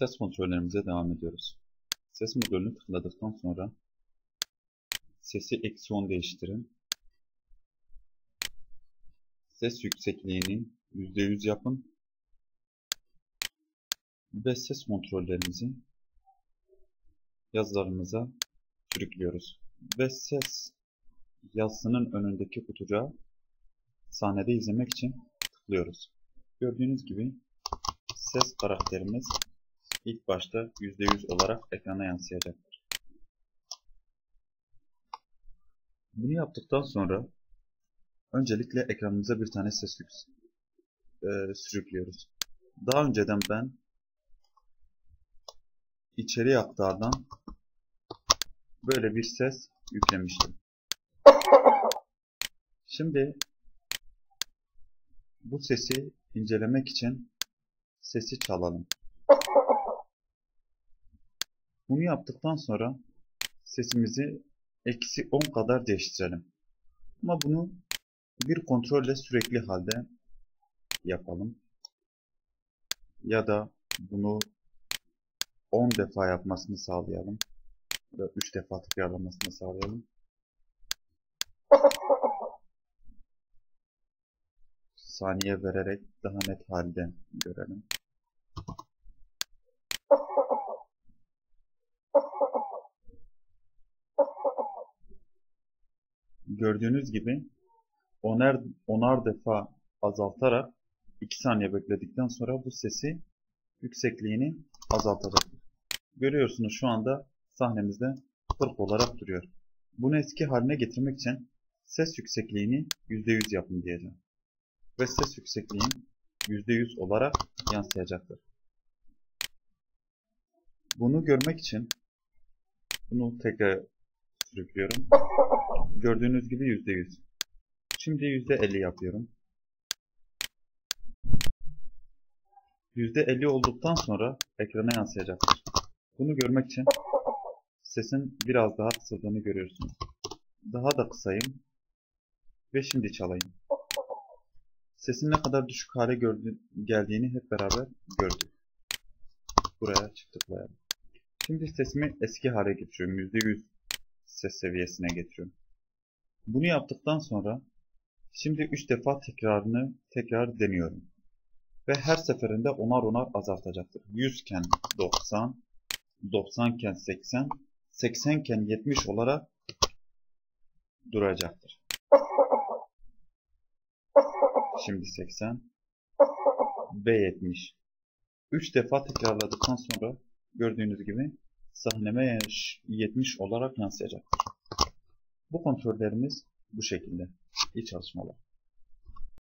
Ses kontrollerimize devam ediyoruz. Ses modülünü tıkladıktan sonra sesi eksi 10 değiştirin. Ses yüksekliğini %100 yapın. Ve ses kontrollerimizi yazılarımıza sürüklüyoruz. Ve ses yazısının önündeki kutucuğa sahnede izlemek için tıklıyoruz. Gördüğünüz gibi ses karakterimiz ilk başta %100 olarak ekrana yansıyacaktır. Bunu yaptıktan sonra öncelikle ekranımıza bir tane ses e, sürüklüyoruz. Daha önceden ben içeri aktardan böyle bir ses yüklemiştim. Şimdi bu sesi incelemek için sesi çalalım. Bunu yaptıktan sonra sesimizi eksi 10 kadar değiştirelim. Ama bunu bir kontrolle sürekli halde yapalım. Ya da bunu 10 defa yapmasını sağlayalım. Ya da 3 defa tekrarlamasını sağlayalım. Saniye vererek daha net halde görelim. Gördüğünüz gibi onar, onar defa azaltarak 2 saniye bekledikten sonra bu sesi yüksekliğini azaltacak. Görüyorsunuz şu anda sahnemizde 40 olarak duruyor. Bunu eski haline getirmek için ses yüksekliğini %100 yapın diyeceğim. Ve ses yüksekliğin %100 olarak yansıyacaktır. Bunu görmek için bunu tekrar sürüklüyorum. Gördüğünüz gibi %100. Şimdi %50 yapıyorum. %50 olduktan sonra ekrana yansıyacaktır. Bunu görmek için sesin biraz daha kısıldığını görüyorsunuz. Daha da kısayım ve şimdi çalayım. Sesin ne kadar düşük hale geldiğini hep beraber gördük. Buraya çıktık buraya. Şimdi sesimi eski hale getiriyorum. %100 ses seviyesine getiriyorum. Bunu yaptıktan sonra şimdi 3 defa tekrarını tekrar deniyorum. Ve her seferinde onar onar azaltacaktır. 100 iken 90, 90 iken 80, 80 iken 70 olarak duracaktır. Şimdi 80 ve 70. 3 defa tekrarladıktan sonra gördüğünüz gibi sahneme 70 olarak yansıyacaktır. Bu kontrollerimiz bu şekilde. İyi çalışmalar.